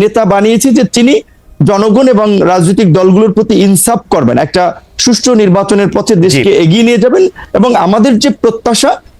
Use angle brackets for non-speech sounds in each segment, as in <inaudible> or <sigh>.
নেতা বানিয়েছি যে তিনি জনগণ এবং রাজনৈতিক দলগুলোর প্রতি ইনসাফ করবেন। একটা সুষ্ঠু নির্বাচনের পথে দেশকে এগিয়ে নিয়ে যাবেন এবং আমাদের যে প্রত্যাশা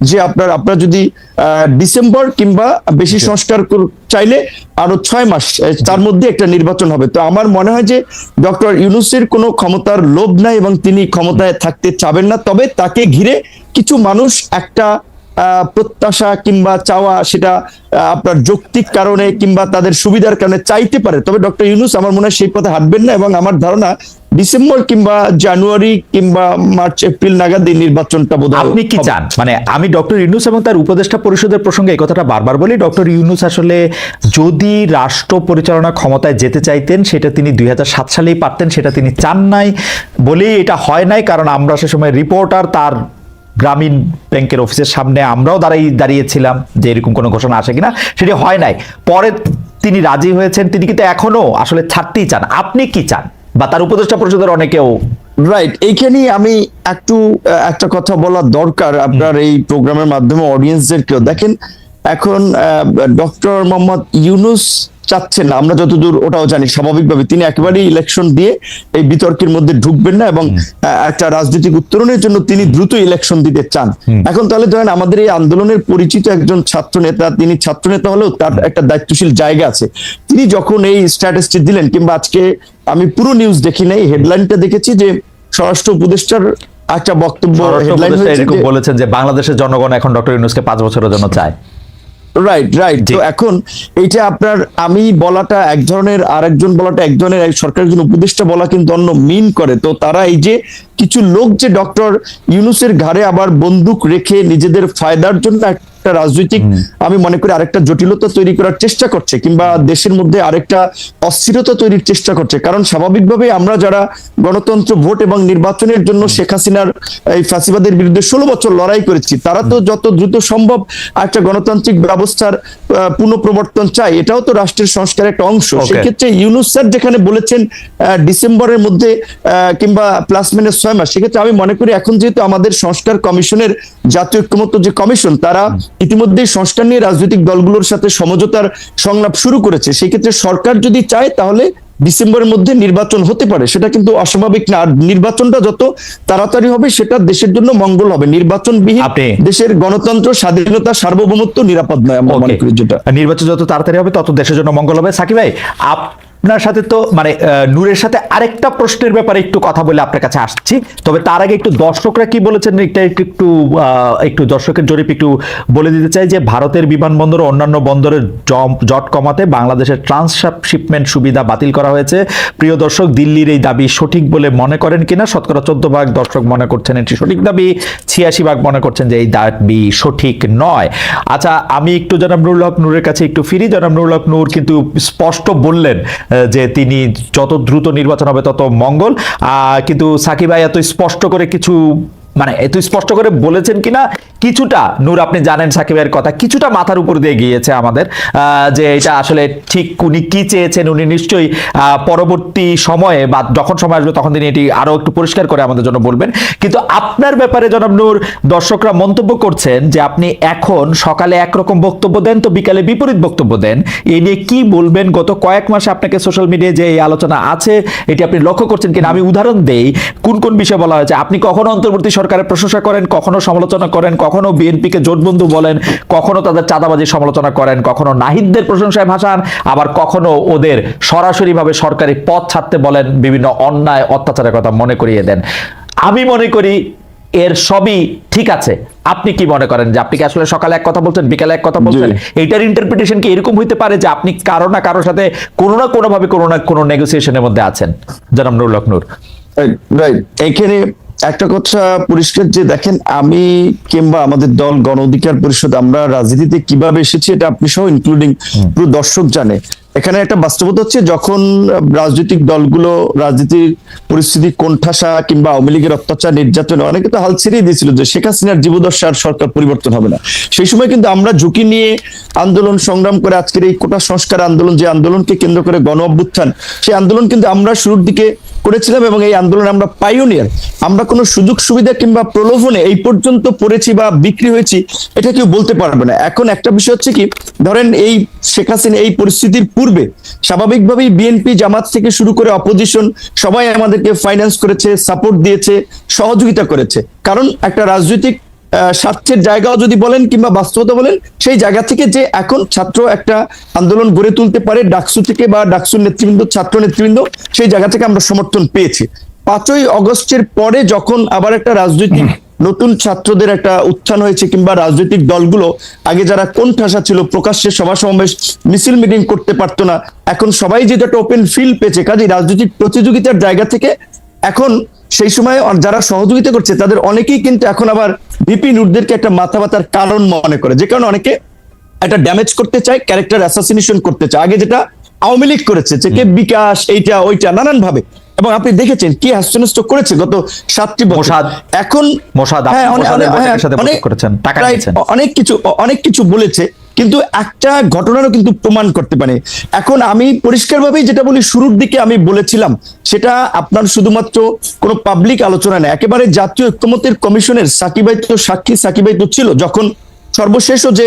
যে আপনার আপনার যদি ডিসেম্বর কিংবা বেশি সংস্কার কর- চাইলে আরও ছয় মাস তার মধ্যে একটা নির্বাচন হবে। তো আমার মনে হয় যে ডক্টর ইউনুসের কোনো ক্ষমতার লোভ নাই এবং তিনি ক্ষমতায় থাকতে চাবেন না। তবে তাকে ঘিরে কিছু মানুষ একটা প্রত্যাশা কিংবা চাওয়া সেটা আপনার যৌক্তিক কারণে কিংবা তাদের সুবিধার কারণে চাইতে পারে। তবে ডক্টর ইউনুস আমার মনে হয় সেই পথে হাঁটবেন না এবং আমার ধারণা ডিসেম্বর কিংবা জানুয়ারি কিংবা মার্চ এপ্রিল নাগাদ এই নির্বাচনটা বোধ আপনি কি চান? মানে আমি ডক্টর ইউনুস এবং তার উপদেষ্টা পরিষদের প্রসঙ্গে এই কথাটা বারবার বলি। ডক্টর ইউনুস আসলে যদি রাষ্ট্র পরিচালনা ক্ষমতায় যেতে চাইতেন সেটা তিনি দুই হাজার সাত সালেই পারতেন সেটা তিনি চান নাই বলেই এটা হয় নাই কারণ আমরা সে সময় রিপোর্টার তার গ্রামীণ ব্যাংকের অফিসের সামনে আমরাও দাঁড়াই দাঁড়িয়েছিলাম যে এরকম কোনো ঘোষণা আসে কিনা সেটি হয় নাই। পরে তিনি রাজি হয়েছেন তিনি কিন্তু এখনও আসলে ছাড়তেই চান। আপনি কি চান? বা তার উপদেষ্টা পরিষদের অনেকেও। রাইট এইখানে আমি একটু একটা কথা বলা দরকার আপনার এই প্রোগ্রামের মাধ্যমে অডিয়েন্সদেরকেও দেখেন এখন ডক্টর মোহাম্মদ ইউনুস চাচ্ছেন না আমরা যতদূর ওটাও জানি স্বাভাবিকভাবে তিনি একেবারেই ইলেকশন দিয়ে এই বিতর্কের মধ্যে ঢুকবেন না এবং একটা রাজনৈতিক উত্তরণের জন্য তিনি দ্রুত ইলেকশন দিতে চান। এখন তাহলে ধরেন আমাদের এই আন্দোলনের পরিচিত একজন ছাত্র নেতা তিনি ছাত্র নেতা হলেও তার একটা দায়িত্বশীল জায়গা আছে। তিনি যখন এই স্ট্যাটাসটি দিলেন কিংবা আজকে আমি পুরো নিউজ দেখি নাই হেডলাইনটা দেখেছি যে স্বরাষ্ট্র উপদেষ্টার একটা বক্তব্য এরকম বলেছেন যে বাংলাদেশের জনগণ এখন ডক্টর ইউনুসকে পাঁচ বছরের জন্য চায়। Right right. তো এখন এটা আপনার আমি বলাটা এক ধরনের আরেকজন বলাটা এক ধরনের সরকারের জন্য উপদেষ্টা বলা কিন্তু অন্য মিন করে তো তারা এই যে কিছু লোক যে ডক্টর ইউনুসের ঘাড়ে আবার বন্দুক রেখে নিজেদের ফায়দার জন্য একটা রাজনৈতিক আমি মনে করি আরেকটা জটিলতা তৈরি করার চেষ্টা করছে কিংবা দেশের মধ্যে আরেকটা অস্থিরতা তৈরির চেষ্টা করছে। কারণ স্বাভাবিকভাবে আমরা যারা গণতন্ত্র ভোট এবং নির্বাচনের জন্য শেখ হাসিনার এই ফাঁসিবাদের বিরুদ্ধে ষোলো বছর লড়াই করেছি তারা তো যত দ্রুত সম্ভব একটা গণতান্ত্রিক ব্যবস্থার পুনঃপ্রবর্তন চাই এটাও তো রাষ্ট্রের সংস্কারের একটা অংশ. সেক্ষেত্রে ইউনুস স্যার যেখানে বলেছেন ডিসেম্বরের মধ্যে আহ, কিংবা প্লাস মাইনাস ছয় মাস সেক্ষেত্রে আমি মনে করি এখন যেহেতু আমাদের সংস্কার কমিশনের জাতীয় ঐক্যমত্য যে কমিশন তারা ইতিমধ্যে সংস্কার নিয়ে রাজনৈতিক দলগুলোর সাথে সমঝোতার সংলাপ শুরু করেছে। সেক্ষেত্রে সরকার যদি চায় তাহলে ডিসেম্বরের মধ্যে নির্বাচন হতে পারে। সেটা কিন্তু অস্বাভাবিক না। আর নির্বাচনটা যত তাড়াতাড়ি হবে সেটা দেশের জন্য মঙ্গল হবে। নির্বাচন বিহীন দেশের গণতন্ত্র স্বাধীনতা সার্বভৌমত্ব নিরাপদ নয় আমরা মনে করি যেটা। নির্বাচন যত তাড়াতাড়ি হবে তত দেশের জন্য মঙ্গল হবে। সাকিব ভাই আপনার সাথে তো মানে নূরের সাথে আরেকটা প্রশ্নের ব্যাপারে একটু কথা বলে আপনার কাছে আসছি। তবে তার আগে একটু দর্শকরা কি বলেছেন, এটা একটু একটু একটু দর্শকের জরিপ একটু বলে দিতে চাই যে, ভারতের বিমানবন্দর অন্যান্য বন্দরের জট কমাতে বাংলাদেশের ট্রান্সশিপমেন্ট সুবিধা বাতিল করা হয়েছে। প্রিয় দর্শক, দিল্লির এই দাবি সঠিক বলে মনে করেন কিনা? শতকরা চোদ্দ ভাগ দর্শক মনে করছেন এটি সঠিক দাবি, ছিয়াশি ভাগ মনে করছেন যে এই দাবি সঠিক নয়। আচ্ছা আমি একটু জনাব নুরুল হক নূরের কাছে একটু ফিরি। জনাব নুরুল হক নূর কিন্তু স্পষ্ট বললেন যে তিনি যত দ্রুত নির্বাচন হবে তত মঙ্গল। কিন্তু সাকিব ভাই এত স্পষ্ট করে কিছু মানে এত স্পষ্ট করে বলেছেন কিনা? কিছুটা, নূর, আপনি জানেন সাকিবের কথা, কিছুটা মাথার উপর দিয়ে গিয়েছে আমাদের যে এটা আসলে ঠিক উনি কি চেয়েছেন, উনি নিশ্চয়ই পরবর্তী সময়ে বা যখন সময় আসবে তখন তিনি এটি আরও একটু পরিষ্কার করে আমাদের জন্য বলবেন। কিন্তু আপনার ব্যাপারে জনাব নূর, দর্শকরা মন্তব্য করছেন যে আপনি এখন সকালে একরকম বক্তব্য দেন, তো বিকালে বিপরীত বক্তব্য দেন। এ নিয়ে কি বলবেন? গত কয়েক মাসে আপনাকে সোশ্যাল মিডিয়ায় যে এই আলোচনা আছে, এটি আপনি লক্ষ্য করছেন কিনা? আমি উদাহরণ দেই, কোন কোন বিষয় বলা হয়েছে? আপনি কখনো অন্তর্বর্তী সরকারের প্রশংসা করেন কখনো সমালোচনা করেন কখনো বিএনপিকে জোটবন্ধু বলেন কখনো তাদের চাঁদাবাজির সমালোচনা করেন কখনো নাহিদদের প্রশংসায় ভাসান আবার কখনো ওদের সরাসরিভাবে সরকারি পথ ছাড়তে বলেন বিভিন্ন অন্যায় অত্যাচারের কথা মনে করিয়ে দেন। আমি মনে করি এর সবই ঠিক আছে। আপনি কি মনে করেন যে আপনি কি আসলে সকালে এক কথা বলছেন বিকালে এক কথা বলছেন? এইটার ইন্টারপ্রিটেশন কি এরকম হইতে পারে যে আপনি কারও না কারোর সাথে কোনো না কোনো ভাবে কোনো না কোনো নেগোসিয়েশনের মধ্যে আছেন? জনাব নুর। লখনুর রাইট এখানে একটা কথা পরিষ্কার যে দেখেন আমি কিংবা আমাদের দল গণ অধিকার পরিষদ আমরা রাজনীতিতে কীভাবে এসেছি এটা আপনি সহ ইনক্লুডিং পুরো দর্শক জানে। এখানে একটা বাস্তবতা হচ্ছে যখন রাজনৈতিক দলগুলো রাজনীতির পরিস্থিতি, কোণঠাসা কিংবা আওয়ামী লীগের অত্যাচার, নির্যাতনে, অনেকে তো হাল ছেড়েই দিয়েছিল যে শেখ হাসিনার জীবদশা আর সরকার পরিবর্তন হবে না। সেই সময় কিন্তু আমরা ঝুঁকি নিয়ে আন্দোলন সংগ্রাম করে আজকের এই কোটা সংস্কার আন্দোলন, যে আন্দোলনকে কেন্দ্র করে গণ অভ্যুত্থান, সেই আন্দোলন কিন্তু আমরা শুরুর দিকে করেছিলাম এবং এই আন্দোলন আমরা পাইওনিয়ার। আমরা কোনো সুযোগ সুবিধা কিংবা প্রলোভনে এই পর্যন্ত পড়েছি বা বিক্রি হয়েছি, এটা কেউ বলতে পারবে না। এখন একটা বিষয় হচ্ছে কি, ধরেন এই শেখ হাসিনা এই পরিস্থিতির পূর্বে। স্বাভাবিকভাবেই বিএনপি জামাত থেকে শুরু করে অপোজিশন সবাই আমাদেরকে ফাইন্যান্স করেছে সাপোর্ট দিয়েছে, সহযোগিতা করেছে। কারণ একটা রাজনৈতিক স্বার্থের জায়গাও যদি বলেন কিংবা বাস্তবতা বলেন, সেই জায়গা থেকে যে এখন ছাত্র একটা আন্দোলন গড়ে তুলতে পারে ডাকসু থেকে বা ডাকসুর নেতৃবৃন্দ, ছাত্র নেতৃবৃন্দ, সেই জায়গা থেকে আমরা সমর্থন পেয়েছি। পাঁচই অগস্টের পরে যখন আবার একটা রাজনৈতিক নতুন ছাত্রদের একটা উত্থান হয়েছে কিংবা রাজনৈতিক দলগুলো, আগে যারা কোন ঠাসা ছিল প্রকাশ্যে সভা সমাবেশ, মিছিল মিটিং করতে পারতো না, এখন সবাই যেটা একটা ওপেন ফিল্ড পেয়েছে কাজে রাজনৈতিক প্রতিযোগিতার জায়গা থেকে, এখন সেই সময় যারা সহযোগিতা করছে, তাদের অনেকেই কিন্তু এখন আবার ভিপি নুরদেরকে একটা মাথা ব্যথার কারণ মনে করে, যে কারণে অনেকে একটা ড্যামেজ করতে চায় ক্যারেক্টার অ্যাসাসিনেশন করতে চায়। আগে যেটা আওয়ামী লীগ করেছে, যে কে বিকাশ, এইটা, ওইটা নানান ভাবে এবং আপনি দেখেছেন কি হাস্যনষ্ট করেছে গত সাতটি বছর? এখন মোসাদ, হ্যাঁ, হ্যাঁ, করেছেন, টাকা। অনেক কিছু অনেক কিছু বলেছে কিন্তু একটা ঘটনারও কিন্তু প্রমাণ করতে পারে। এখন আমি পরিষ্কারভাবেই যেটা বলি শুরুর দিকে আমি বলেছিলাম সেটা আপনার শুধুমাত্র কোনো পাবলিক আলোচনা নেই একেবারে জাতীয় ঐক্যমতের কমিশনের সাকিবাই তো সাক্ষী সাকিবাই তো ছিল যখন সর্বশেষও যে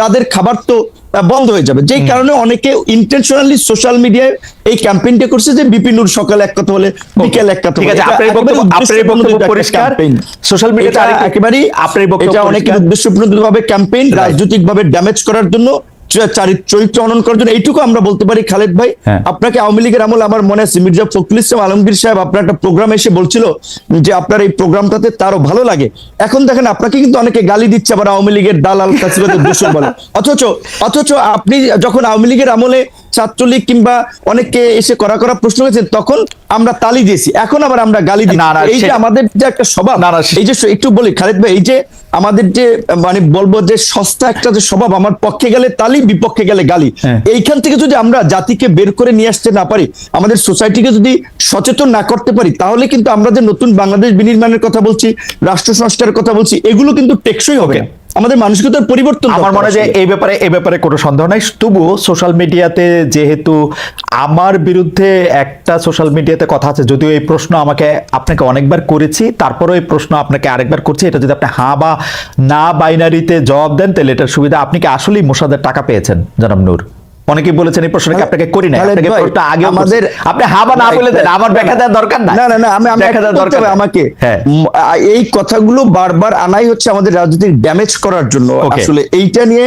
তাদের খাবার তো বন্ধ হয়ে যাবে। যেই কারণে অনেকে ইন্টেনশনালি সোশ্যাল মিডিয়ায় এই ক্যাম্পেইনটা করছে যে বিপিনুর সকালে এক কথা বলে বিকেল এক কথা ঠিক। আছে আপনার বক্তব্য আপনার বক্তব্য পরিষ্কার। সোশ্যাল মিডিয়াতে একেবারেই আপনার বক্তব্য এটা অনেক উদ্দেশ্যপূর্ণভাবে ভাবে ক্যাম্পেইন রাজনৈতিকভাবে রাজনৈতিক ভাবে ড্যামেজ করার জন্য চরিত্র অনন করার জন্য এইটুকু আমরা বলতে পারি খালেদ ভাই। হ্যাঁ। আপনাকে আওয়ামী লীগের আমল আমার মনে আছে মির্জা ফখরুল ইসলাম আলমগীর সাহেব আপনার একটা প্রোগ্রাম এসে বলছিল যে আপনার এই প্রোগ্রামটাতে তারও ভালো লাগে। এখন দেখেন আপনাকে কিন্তু অনেকে গালি দিচ্ছে আবার আওয়ামী লীগের দালাল কাছে বলে। অথচ অথচ আপনি যখন আওয়ামী লীগের আমলে ছাত্রলীগ কিংবা অনেককে এসে করা করা প্রশ্ন করেছেন তখন আমরা তালি দিয়েছি এখন আবার আমরা গালি দিচ্ছি না, এই যে আমাদের যে একটা স্বভাব এই যে একটু বলি খালেদ ভাই এই যে আমাদের যে মানে বলব যে সস্তা একটা যে স্বভাব আমার পক্ষে গেলে তালি বিপক্ষে গেলে গালি হ্যাঁ। এইখান থেকে যদি আমরা জাতিকে বের করে নিয়ে আসতে না পারি আমাদের সোসাইটিকে যদি সচেতন না করতে পারি তাহলে কিন্তু আমরা যে নতুন বাংলাদেশ বিনির্মাণের কথা বলছি রাষ্ট্র সংস্কারের কথা বলছি এগুলো কিন্তু টেকসই হবে না। আমাদের মানসিকতার পরিবর্তন আমার মনে হয় যে এই ব্যাপারে এই ব্যাপারে কোনো সন্দেহ নাই। তবুও সোশ্যাল মিডিয়াতে যেহেতু আমার বিরুদ্ধে একটা সোশ্যাল মিডিয়াতে কথা আছে যদিও এই প্রশ্ন আমাকে আপনাকে অনেকবার করেছি তারপরেও এই প্রশ্ন আপনাকে আরেকবার করছি। এটা যদি আপনি হ্যাঁ বা না বাইনারিতে জবাব দেন তাহলে এটার সুবিধা। আপনি কি আসলেই মোশাদের টাকা পেয়েছেন জনাব নূর? অনেকে বলেছেন এই প্রশ্নটা আপনাকে করি না আপনাকে প্রশ্নটা আগে আমাদের আপনি হাবা না বলে দেন আমার ব্যাখ্যা দেওয়ার দরকার না না না আমি আমি ব্যাখ্যা দেওয়ার দরকার আমাকে। হ্যাঁ। এই কথাগুলো বারবার আনাই হচ্ছে আমাদের রাজনীতির ড্যামেজ করার জন্য। আসলে এইটা নিয়ে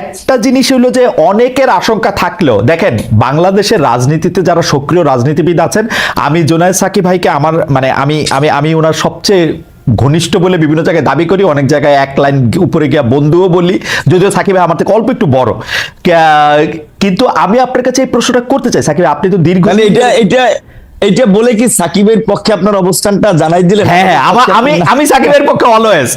একটা জিনিস হলো যে অনেকের আশঙ্কা থাকলেও, দেখেন, বাংলাদেশের রাজনীতিতে যারা সক্রিয় রাজনীতিবিদ আছেন, আমি জোনায়দ সাকি ভাইকে আমার মানে আমি আমি আমি ওনার সবচেয়ে ঘনিষ্ঠ বলে বিভিন্ন জায়গায় দাবি করি, অনেক জায়গায় এক লাইন উপরে গিয়া বন্ধুও বলি, যদিও সাকিব আমার থেকে অল্প একটু বড়। কিন্তু আমি আপনার কাছে এই প্রশ্নটা করতে চাই, সাকিব আপনি তো দীর্ঘ মানে এটা এটা এটা বলে কি সাকিবের পক্ষে আপনার অবস্থানটা জানাই দিলেন হ্যাঁ হ্যাঁ আমি আমি সাকিবের পক্ষে অলওয়েজ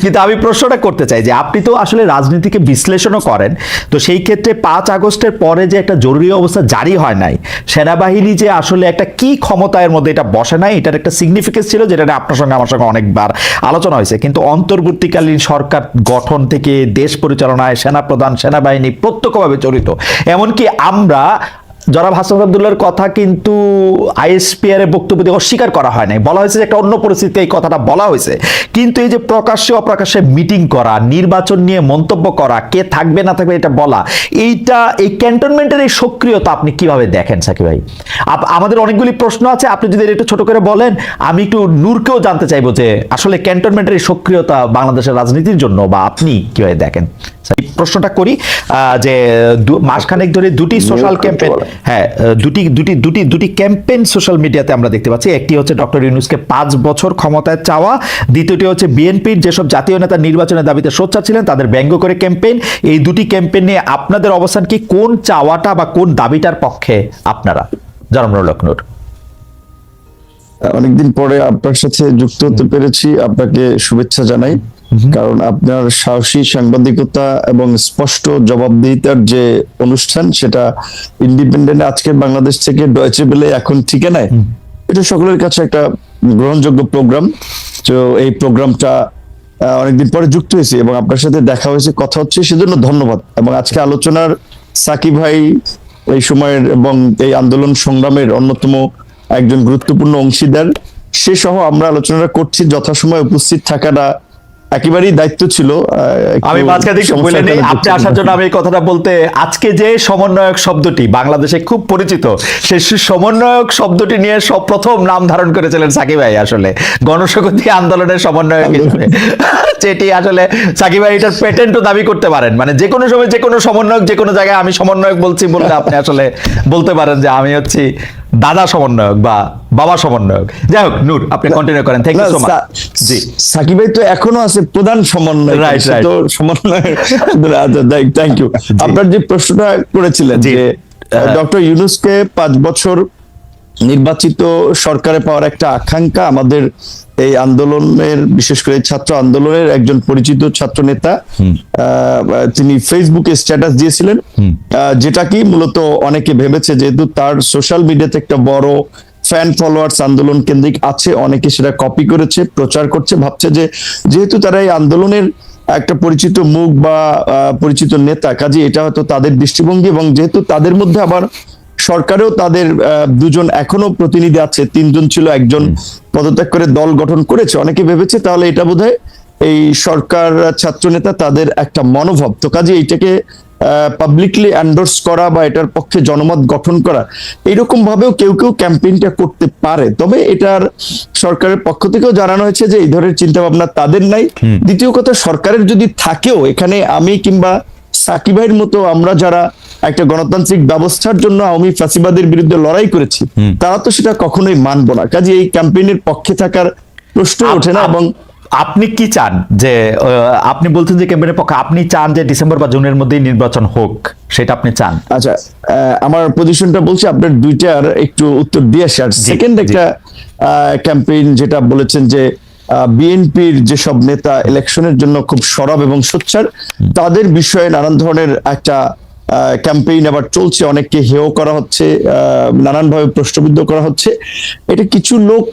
কিন্তু আমি প্রশ্নটা করতে চাই যে আপনি তো আসলে রাজনীতিকে বিশ্লেষণও করেন তো সেই ক্ষেত্রে পাঁচ আগস্টের পরে যে একটা জরুরি অবস্থা জারি হয় নাই সেনাবাহিনী যে আসলে একটা কি ক্ষমতার মধ্যে এটা বসে নাই এটার একটা সিগনিফিকেন্স ছিল যেটা আপনার সঙ্গে আমার সঙ্গে অনেকবার আলোচনা হয়েছে। কিন্তু অন্তর্বর্তীকালীন সরকার গঠন থেকে দেশ পরিচালনায় সেনাপ্রধান সেনাবাহিনী প্রত্যক্ষভাবে জড়িত। এমনকি আমরা জনাব হাসান আবদুল্লার কথা কিন্তু আইএসপিআর এর বক্তব্য দিয়ে অস্বীকার করা হয় নাই। বলা হয়েছে যে একটা অন্য পরিস্থিতিতে এই কথাটা বলা হয়েছে। কিন্তু এই যে প্রকাশ্যে অপ্রকাশ্যে মিটিং করা, নির্বাচন নিয়ে মন্তব্য করা, কে থাকবে না থাকবে এটা বলা, এইটা, এই ক্যান্টনমেন্টের এই সক্রিয়তা আপনি কীভাবে দেখেন সাকি ভাই? আমাদের অনেকগুলি প্রশ্ন আছে, আপনি যদি একটু ছোট করে বলেন, আমি একটু নূরকেও জানতে চাইব যে আসলে ক্যান্টনমেন্টের এই সক্রিয়তা বাংলাদেশের রাজনীতির জন্য বা আপনি কীভাবে দেখেন? প্রশ্নটা করি যে মাসখানেক ধরে দুটি সোশ্যাল করতে ক্যাম্পেইন হ্যাঁ দুটি দুটি দুটি দুটি ক্যাম্পেইন সোশ্যাল মিডিয়াতে আমরা দেখতে পাচ্ছি। একটি হচ্ছে ডক্টর ইউনুসকে পাঁচ বছর ক্ষমতায় চাওয়া। দ্বিতীয়টি হচ্ছে বিএনপির যেসব জাতীয় নেতা নির্বাচনের দাবিতে সোচ্চার ছিলেন তাদের ব্যঙ্গ করে ক্যাম্পেইন এই দুটি ক্যাম্পেইন নিয়ে আপনাদের অবস্থান কি? কোন চাওয়াটা বা কোন দাবিটার পক্ষে আপনারা? জনমর লক্ষ্ণৌর অনেকদিন পরে আপনার সাথে যুক্ত হতে পেরেছি। আপনাকে শুভেচ্ছা জানাই। কারণ আপনার সাহসী সাংবাদিকতা এবং স্পষ্ট জবাবদিহিতার যে অনুষ্ঠান সেটা ইন্ডিপেন্ডেন্ট আজকে বাংলাদেশ থেকে ডয়েচে বেলে এখন ঠিকানায় এটা সকলের কাছে একটা গ্রহণযোগ্য প্রোগ্রাম তো এই প্রোগ্রামটা অনেকদিন পরে যুক্ত হয়েছি এবং আপনার সাথে দেখা হয়েছে কথা হচ্ছে সেজন্য ধন্যবাদ। এবং আজকে আলোচনার সাকি ভাই এই সময়ের এবং এই আন্দোলন সংগ্রামের অন্যতম একজন গুরুত্বপূর্ণ অংশীদার। সে সহ আমরা আলোচনাটা করছি যথাসময়ে উপস্থিত থাকাটা একেবারেই দায়িত্ব ছিল আমি মাঝখানে বলে নেই আপনি আসার জন্য আমি এই কথাটা বলতে আজকে যে সমন্বয়ক শব্দটি বাংলাদেশে খুব পরিচিত সেই সমন্বয়ক শব্দটি নিয়ে সব প্রথম নাম ধারণ করেছিলেন সাকিব ভাই আসলে। গণশক্তি আন্দোলনের সমন্বয়ক হিসেবে। <laughs> যেটি আসলে সাকিব ভাই এটার পেটেন্টও দাবি করতে পারেন। মানে যে কোনো সময় যে কোনো সমন্বয়ক যে কোনো জায়গায় আমি সমন্বয়ক বলছি বললে আপনি আসলে বলতে পারেন যে আমি হচ্ছি দাদা সমন্বয়ক বা বাবা সমন্বয়ক। যাই হোক নূর আপনি কন্টিনিউ করেন। থ্যাংক ইউ সো মাচ জি। সাকিব ভাই তো এখনও আছে প্রধান সমন্বয় Right, right. তো সমন্বয় থ্যাংক ইউ আপনার যে প্রশ্নটা করেছিলেন যে ডক্টর ইউনুসকে পাঁচ বছর নির্বাচিত সরকারে পাওয়ার একটা আকাঙ্ক্ষা আমাদের এই আন্দোলনের বিশেষ করে ছাত্র আন্দোলনের একজন পরিচিত ছাত্র নেতা তিনি ফেসবুকে স্ট্যাটাস দিয়েছিলেন। আহ, যেটা কি মূলত অনেকে ভেবেছে যেহেতু তার সোশ্যাল মিডিয়াতে একটা বড় ফ্যান ফলোয়ার্স আন্দোলন কেন্দ্রিক আছে, অনেকে সেটা কপি করেছে, প্রচার করছে, ভাবছে যে যেহেতু তারা এই আন্দোলনের একটা পরিচিত মুখ বা পরিচিত নেতা কাজে এটা হয়তো তাদের দৃষ্টিভঙ্গি এবং যেহেতু তাদের মধ্যে আবার সরকারেও তাদের দুজন এখনও প্রতিনিধি আছে, তিনজন ছিল, একজন পদত্যাগ করে দল গঠন করেছে, অনেকে ভেবেছে তাহলে এটা বোধহয় এই সরকার ছাত্র নেতা তাদের একটা মনোভাব। তো কাজে এইটাকে পাবলিকলি এন্ডোর্স করা বা এটার পক্ষে জনমত গঠন করা এইরকম ভাবেও কেউ কেউ ক্যাম্পেইনটা করতে পারে। তবে এটার সরকারের পক্ষ থেকেও জানানো হয়েছে যে এই ধরনের চিন্তা ভাবনা তাদের নাই। দ্বিতীয় কথা সরকারের যদি থাকেও এখানে আমি কিংবা সাকিবের মতো আমরা যারা একটা গণতান্ত্রিক ব্যবস্থার জন্য আওয়ামী ফ্যাসিবাদের বিরুদ্ধে লড়াই করেছি তারা তো সেটা কখনোই মানবো না। কাজে এই ক্যাম্পেইনের পক্ষে থাকার প্রশ্ন ওঠে না এবং আপনি কি চান যে আপনি বলছেন যে ক্যাম্পেইনের পক্ষে আপনি চান যে ডিসেম্বর বা জুনের মধ্যেই নির্বাচন হোক সেটা আপনি চান? আচ্ছা আমার পজিশনটা বলছি আপনার দুইটার একটু উত্তর দিয়ে আসি। আর সেকেন্ড। একটা ক্যাম্পেইন যেটা বলেছেন যে বিএনপির যেসব নেতা ইলেকশনের জন্য খুব সরব এবং সোচ্চার তাদের বিষয়ে নানান ধরনের একটা ক্যাম্পেইন আবার চলছে, অনেককে হেয় করা হচ্ছে নানানভাবে প্রশ্নবিদ্ধ করা হচ্ছে। এটা কিছু লোক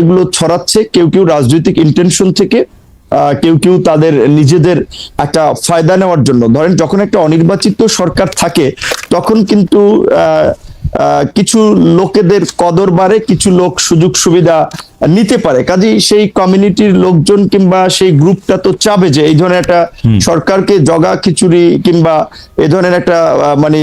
এগুলো ছড়াচ্ছে, কেউ কেউ রাজনৈতিক ইন্টেনশন থেকে কেউ কেউ তাদের নিজেদের একটা ফায়দা নেওয়ার জন্য। ধরেন, যখন একটা অনির্বাচিত সরকার থাকে, তখন কিন্তু কিছু লোকেদের কদর বাড়ে, কিছু লোক সুযোগ সুবিধা নিতে পারে। কাজেই সেই কমিউনিটির লোকজন কিংবা সেই গ্রুপটা তো চাবে যে এই ধরনের একটা সরকারকে জগা খিচুড়ি কিংবা এই ধরনের একটা মানে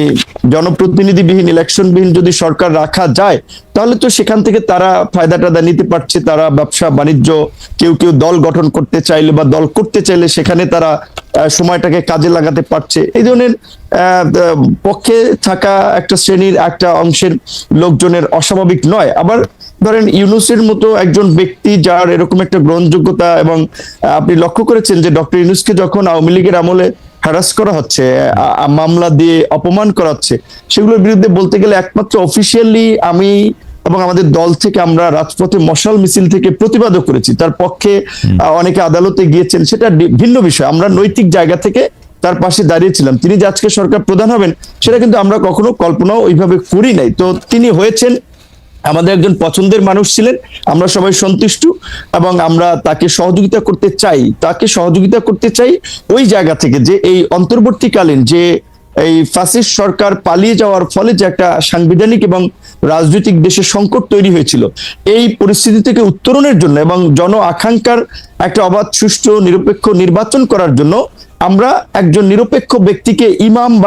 জনপ্রতিনিধিবিহীন ইলেকশনবিহীন যদি সরকার রাখা যায় তাহলে তো সেখান থেকে তারা ফায়দা টাদা নিতে পারছে। তারা ব্যবসা বাণিজ্য কেউ কেউ দল গঠন করতে চাইলে বা দল করতে চাইলে সেখানে তারা সময়টাকে কাজে লাগাতে পারছে। এই ধরনের আহ, পক্ষে থাকা একটা শ্রেণির একটা অংশের লোকজনের অস্বাভাবিক নয়। আবার ধরেন ইউনুসের মতো একজন ব্যক্তি যার এরকম একটা গ্রহণযোগ্যতা এবং আপনি লক্ষ্য করেছেন যে ডক্টর ইউনুসকে যখন আওয়ামী লীগের আমলে হ্যারাস করা হচ্ছে মামলা দিয়ে অপমান করা হচ্ছে সেগুলোর বিরুদ্ধে বলতে গেলে একমাত্র অফিসিয়ালি আমি এবং আমাদের দল থেকে আমরা রাজপথে মশাল মিছিল থেকে প্রতিবাদও করেছি। তার পক্ষে অনেকে আদালতে গিয়েছেন সেটা ভিন্ন বিষয়। আমরা নৈতিক জায়গা থেকে তার পাশে দাঁড়িয়েছিলাম। তিনি যে আজকে সরকার প্রধান হবেন সেটা কিন্তু আমরা কখনো কল্পনাও ওইভাবে করি নাই। তো তিনি হয়েছেন আমাদের একজন পছন্দের মানুষ ছিলেন, আমরা সবাই সন্তুষ্ট এবং আমরা তাকে সহযোগিতা করতে চাই, তাকে সহযোগিতা করতে চাই ওই জায়গা থেকে যে এই অন্তর্বর্তীকালীন যে এই ফ্যাসিস্ট সরকার পালিয়ে যাওয়ার ফলে যে একটা সাংবিধানিক এবং রাজনৈতিক দেশে সংকট তৈরি হয়েছিল। এই পরিস্থিতি থেকে উত্তরণের জন্য এবং জন আকাঙ্ক্ষার একটা অবাধ, সুষ্ঠু, নিরপেক্ষ নির্বাচন করার জন্য আমরা একজন নিরপেক্ষ ব্যক্তিকে ইমাম বা